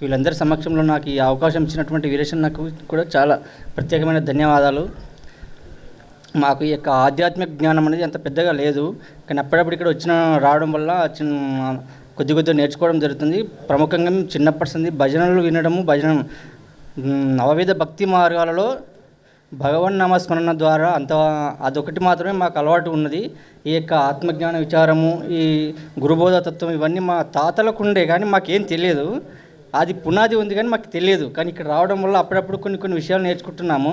వీళ్ళందరి సమక్షంలో నాకు ఈ అవకాశం ఇచ్చినటువంటి వీరేషన్ నాకు కూడా చాలా ప్రత్యేకమైన ధన్యవాదాలు. మాకు ఈ యొక్క ఆధ్యాత్మిక జ్ఞానం అనేది అంత పెద్దగా లేదు. కానీ అప్పుడప్పుడు ఇక్కడ వచ్చిన రావడం వల్ల చిన్న కొద్ది కొద్దిగా నేర్చుకోవడం జరుగుతుంది. ప్రముఖంగా చిన్నప్పటి నుండి భజనలు వినడము భజన నవవిధ భక్తి మార్గాలలో భగవన్ నామస్మరణ ద్వారా అంత అదొకటి మాత్రమే మాకు అలవాటు ఉన్నది. ఈ యొక్క ఆత్మజ్ఞాన విచారము ఈ గురుబోధ తత్వం ఇవన్నీ మా తాతలకు ఉండే కానీ మాకేం తెలియదు. అది పునాది ఉంది కానీ మాకు తెలియదు. కానీ ఇక్కడ రావడం వల్ల అప్పుడప్పుడు కొన్ని కొన్ని విషయాలు నేర్చుకుంటున్నాము.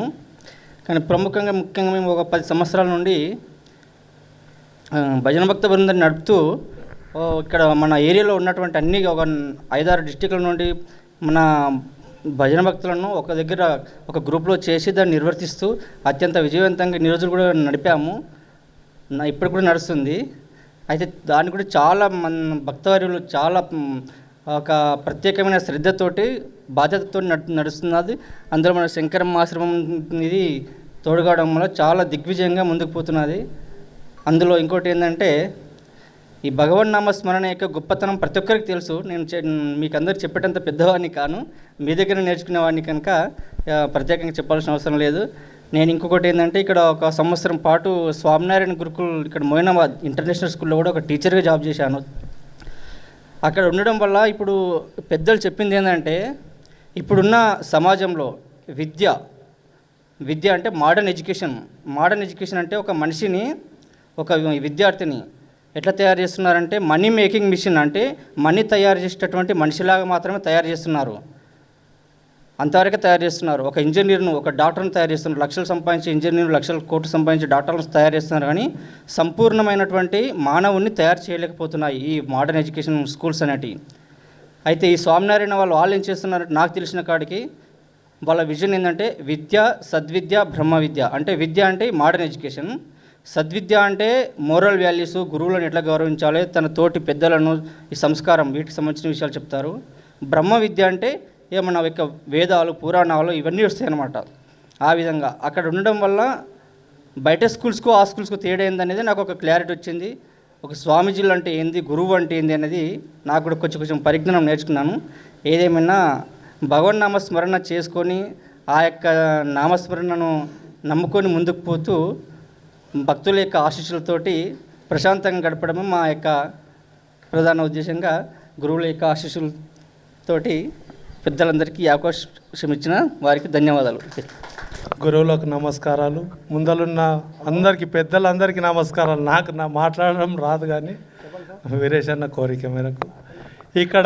కానీ ప్రముఖంగా ముఖ్యంగా మేము ఒక పది సంవత్సరాల నుండి భజన భక్త బృందాన్ని నడుపుతూ ఇక్కడ మన ఏరియాలో ఉన్నటువంటి అన్ని ఒక ఐదారు డిస్టిక్ల నుండి మన భజన భక్తులను ఒక దగ్గర ఒక గ్రూప్లో చేసి దాన్ని నిర్వర్తిస్తూ అత్యంత విజయవంతంగా నిరోజులు కూడా నడిపాము. నా ఇప్పుడు కూడా నడుస్తుంది. అయితే దాన్ని కూడా చాలా మన భక్తవర్యులు చాలా ఒక ప్రత్యేకమైన శ్రద్ధతోటి బాధ్యతతో నడుస్తున్నది. అందులో మన శంకరం ఆశ్రమం ఇది తోడుగావడం వల్ల చాలా దిగ్విజయంగా ముందుకు పోతున్నది. అందులో ఇంకోటి ఏంటంటే ఈ భగవన్ నామ స్మరణ యొక్క గొప్పతనం ప్రతి ఒక్కరికి తెలుసు. నేను చె- మీకు అందరు చెప్పేటంత పెద్దవాడిని కాను. మీ దగ్గర నేర్చుకునేవాడిని కనుక ప్రత్యేకంగా చెప్పాల్సిన అవసరం లేదు. నేను ఇంకొకటి ఏంటంటే ఇక్కడ ఒక సంవత్సరం పాటు స్వామినారాయణ గురుకుల్ ఇక్కడ మోయినాబాద్ ఇంటర్నేషనల్ స్కూల్లో కూడా ఒక టీచర్గా జాబ్ చేశాను. అక్కడ ఉండడం వల్ల ఇప్పుడు పెద్దలు చెప్పింది ఏంటంటే ఇప్పుడున్న సమాజంలో విద్య విద్య అంటే మోడర్న్ ఎడ్యుకేషన్ మోడర్న్ ఎడ్యుకేషన్ అంటే ఒక మనిషిని ఒక విద్యార్థిని ఎట్లా తయారు చేస్తున్నారంటే మనీ మేకింగ్ మిషన్ అంటే మనీ తయారు చేసేటటువంటి మనిషిలాగా మాత్రమే తయారు చేస్తున్నారు. అంతవరకు తయారు చేస్తున్నారు. ఒక ఇంజనీర్ను ఒక డాక్టర్ని తయారు చేస్తున్నారు. లక్షలు సంపాదించి ఇంజనీర్లు లక్షల కోట్లు సంపాదించి డాక్టర్లను తయారు చేస్తున్నారు. కానీ సంపూర్ణమైనటువంటి మానవుణ్ణి తయారు చేయలేకపోతున్నాయి ఈ మోడర్న్ ఎడ్యుకేషన్ స్కూల్స్ అనేటివి. అయితే ఈ స్వామినారాయణ వాళ్ళు వాళ్ళు ఏం చేస్తున్నారు? నాకు తెలిసిన కాడికి వాళ్ళ విజన్ ఏంటంటే విద్య సద్విద్య బ్రహ్మ విద్య. అంటే విద్య అంటే మోడర్న్ ఎడ్యుకేషన్. సద్విద్య అంటే మోరల్ వాల్యూస్ గురువులను ఎట్లా గౌరవించాలి తన తోటి పెద్దలను ఈ సంస్కారం వీటికి సంబంధించిన విషయాలు చెప్తారు. బ్రహ్మ విద్య అంటే ఏమన్నా యొక్క వేదాలు పురాణాలు ఇవన్నీ వస్తాయి అన్నమాట ఆ విధంగా అక్కడ ఉండడం వల్ల బయట స్కూల్స్కు ఆ స్కూల్స్కు తేడా ఏందనేది నాకు ఒక క్లారిటీ వచ్చింది. ఒక స్వామీజీలు అంటే ఏంది గురువు అంటే ఏంది అనేది నాకు కూడా కొంచెం కొంచెం పరిజ్ఞానం నేర్చుకున్నాను. ఏదేమైనా భగవన్ నామస్మరణ చేసుకొని ఆ యొక్క నామస్మరణను నమ్ముకొని ముందుకు పోతూ భక్తుల యొక్క ఆశీస్సులతోటి ప్రశాంతంగా గడపడమే మా యొక్క ప్రధాన ఉద్దేశంగా గురువుల యొక్క ఆశీస్సులతోటి పెద్దలందరికీ ఈ అవకాశం ఇచ్చిన వారికి ధన్యవాదాలు. గురువులకు నమస్కారాలు. ముందలున్న అందరికీ పెద్దలందరికీ నమస్కారాలు. నాకు నా మాట్లాడడం రాదు కానీ వీరేష్ అన్న కోరిక మేరకు. ఇక్కడ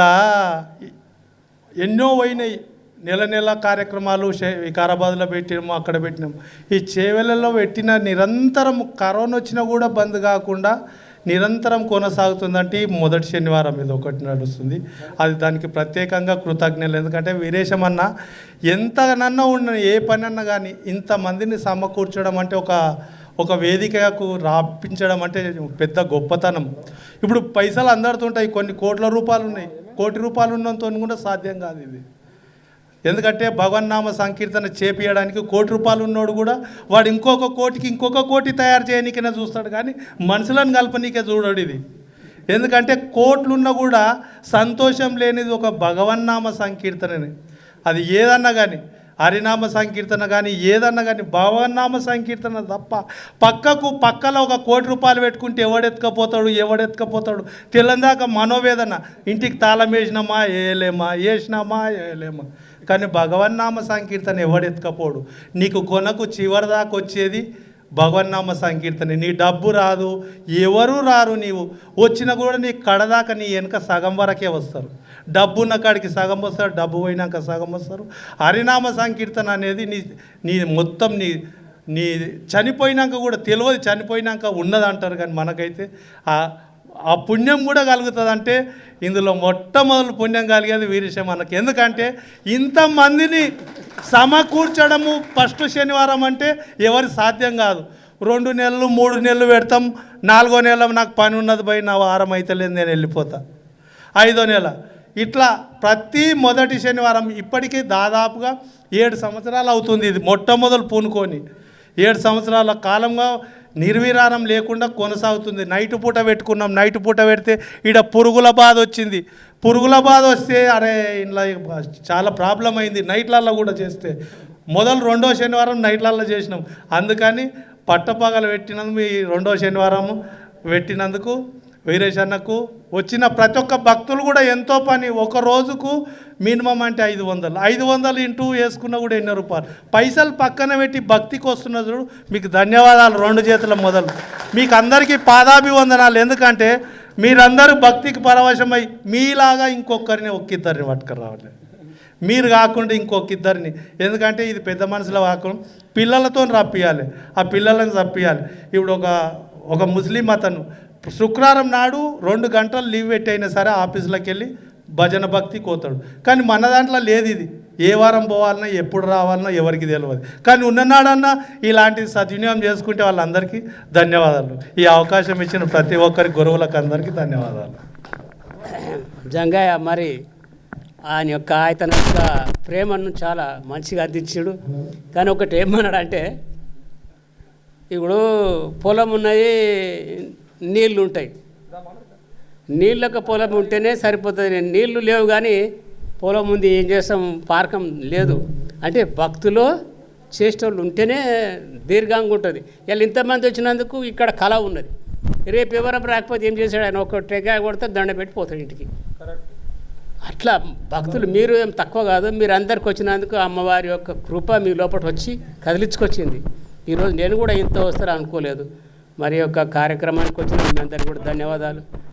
ఎన్నో పోయినాయి. నెల నెల కార్యక్రమాలు వికారాబాద్లో పెట్టినాము అక్కడ పెట్టినాము. ఈ చేవెళ్ళలో పెట్టిన నిరంతరం కరోనా వచ్చినా కూడా బంద్ కాకుండా నిరంతరం కొనసాగుతుందంటే ఈ మొదటి శనివారం ఇది ఒకటి నడుస్తుంది. అది దానికి ప్రత్యేకంగా కృతజ్ఞతలు. ఎందుకంటే వీరేశం అన్న ఎంతనన్నా ఉన్న ఏ పని అన్నా కానీ ఇంతమందిని సమకూర్చడం అంటే ఒక ఒక వేదికకు రాపించడం అంటే పెద్ద గొప్పతనం. ఇప్పుడు పైసలు అందడుతుంటాయి కొన్ని కోట్ల రూపాయలు ఉన్నాయి. కోటి రూపాయలు ఉన్నంతో కూడా సాధ్యం కాదు ఇది. ఎందుకంటే భగవన్నామ సంకీర్తన చేపియడానికి కోటి రూపాయలు ఉన్నోడు కూడా వాడు ఇంకొక కోటికి ఇంకొక కోటి తయారు చేయనీకనే చూస్తాడు కానీ మనుషులను కలపనీకే చూడడు ఇది. ఎందుకంటే కోట్లున్నా కూడా సంతోషం లేనిది ఒక భగవన్నామ సంకీర్తనని. అది ఏదన్నా కానీ హరినామ సంకీర్తన కానీ ఏదన్నా కానీ భగవన్నామ సంకీర్తన తప్ప పక్కకు పక్కలో ఒక కోటి రూపాయలు పెట్టుకుంటే ఎవడెత్తుకపోతాడు ఎవడెత్తుకపోతాడు? తెల్లందాక మనోవేదన. ఇంటికి తాళం వేసినామా? వేయలేమా వేసినామా వేయలేమా కానీ భగవన్నామ సంకీర్తన ఎవడెత్తుకపోడు? నీకు కొనకు చివరి దాకా వచ్చేది భగవన్నామ సంకీర్తన నీ డబ్బు రాదు ఎవరు రారు నీవు? వచ్చినా కూడా నీ కడదాకా నీ వెనుక సగం వరకే వస్తారు. డబ్బు ఉన్న కాడికి సగం వస్తారు డబ్బు పోయినాక సగం వస్తారు. హరినామ సంకీర్తన అనేది నీ నీ మొత్తం నీ నీ చనిపోయినాక కూడా తెలియదు చనిపోయినాక ఉన్నదంటారు కానీ మనకైతే ఆ పుణ్యం కూడా కలుగుతుంది అంటే ఇందులో మొట్టమొదటి పుణ్యం కలిగేది వీరేశం మనకి ఎందుకంటే ఇంతమందిని సమకూర్చడము ఫస్ట్ శనివారం అంటే ఎవరి సాధ్యం కాదు. రెండు నెలలు మూడు నెలలు పెడతాం. నాలుగో నెల నాకు పని ఉన్నది పోయి నా వారం అయితే లేదు నేను వెళ్ళిపోతా. ఐదో నెల. ఇట్లా ప్రతి మొదటి శనివారం ఇప్పటికీ దాదాపుగా ఏడు సంవత్సరాలు అవుతుంది ఇది మొట్టమొదలు పూనుకొని. ఏడు సంవత్సరాల కాలంగా నిర్విరామం లేకుండా కొనసాగుతుంది. నైట్ పూట పెట్టుకున్నాం. నైట్ పూట పెడితే ఈడ పురుగుల బాధ వచ్చింది. పురుగుల బాధ వస్తే అరే ఇంట్లో చాలా ప్రాబ్లం అయింది. నైట్లల్లో కూడా చేస్తే. మొదలు రెండో శనివారం నైట్లల్లో చేసినాం. అందుకని పట్టపగలు పెట్టినందుకు మీ రెండో శనివారం పెట్టినందుకు వీరేశన్నకు వచ్చిన ప్రతి ఒక్క భక్తులు కూడా ఎంతో పని. ఒక రోజుకు మినిమం అంటే ఐదు వందలు. ఐదు వందలు ఇంటూ వేసుకున్నా కూడా ఎన్నో రూపాయలు? పైసలు పక్కన పెట్టి భక్తికి వస్తున్న చూడు. మీకు ధన్యవాదాలు రెండు చేతుల మొదలు. మీకు అందరికీ పాదాభివందనాలు. ఎందుకంటే మీరందరూ భక్తికి పరవశమై మీలాగా ఇంకొకరిని ఒక్కిద్దరిని పట్టుకురావాలి మీరు కాకుండా ఇంకొక ఇద్దరిని ఎందుకంటే ఇది పెద్ద మనుషుల కాకుండా పిల్లలతో రప్పియాలి. ఆ పిల్లలను రప్పియాలి ఇప్పుడు ఒక ఒక ముస్లిం అతను. శుక్రవారం నాడు రెండు గంటలు లీవ్ పెట్టి అయినా సరే ఆఫీసులోకి వెళ్ళి భజన భక్తి కోతాడు. కానీ మన దాంట్లో లేదు ఇది. ఏ వారం పోవాలన్నా ఎప్పుడు రావాలన్నా ఎవరికి తెలియదు కానీ ఉన్ననాడన్నా ఇలాంటి సద్వినియోగం చేసుకుంటే వాళ్ళందరికీ ధన్యవాదాలు. ఈ అవకాశం ఇచ్చిన ప్రతి ఒక్కరి గురువులకు అందరికీ ధన్యవాదాలు. జంగయ్య మరి ఆయన యొక్క ఆయన యొక్క ప్రేమను చాలా మంచిగా అందించాడు. కానీ ఒకటి ఏమన్నాడంటే ఇప్పుడు పొలం ఉన్నది నీళ్ళు ఉంటాయి నీళ్ళకు పొలం ఉంటేనే సరిపోతుంది. నీళ్ళు లేవు కానీ పొలం ఉంది ఏం చేస్తాం? పార్కం లేదు. అంటే భక్తులు చేసేటోళ్ళు ఉంటేనే దీర్ఘంగా ఉంటుంది. వీళ్ళు ఇంతమంది వచ్చినందుకు ఇక్కడ కళ ఉన్నది. రేపు ఎవరం రాకపోతే ఏం చేశాడు ఆయన ఒక టెగా కొడితే దండ పెట్టి పోతాడు ఇంటికి. అట్లా భక్తులు మీరు ఏం తక్కువ కాదు. మీరు అందరికి వచ్చినందుకు అమ్మవారి యొక్క కృప మీ లోపల వచ్చి కదిలించుకొచ్చింది. ఈరోజు నేను కూడా ఇంత వస్తారో అనుకోలేదు. మరి యొక్క కార్యక్రమానికి వచ్చిన మీ అందరికీ కూడా ధన్యవాదాలు.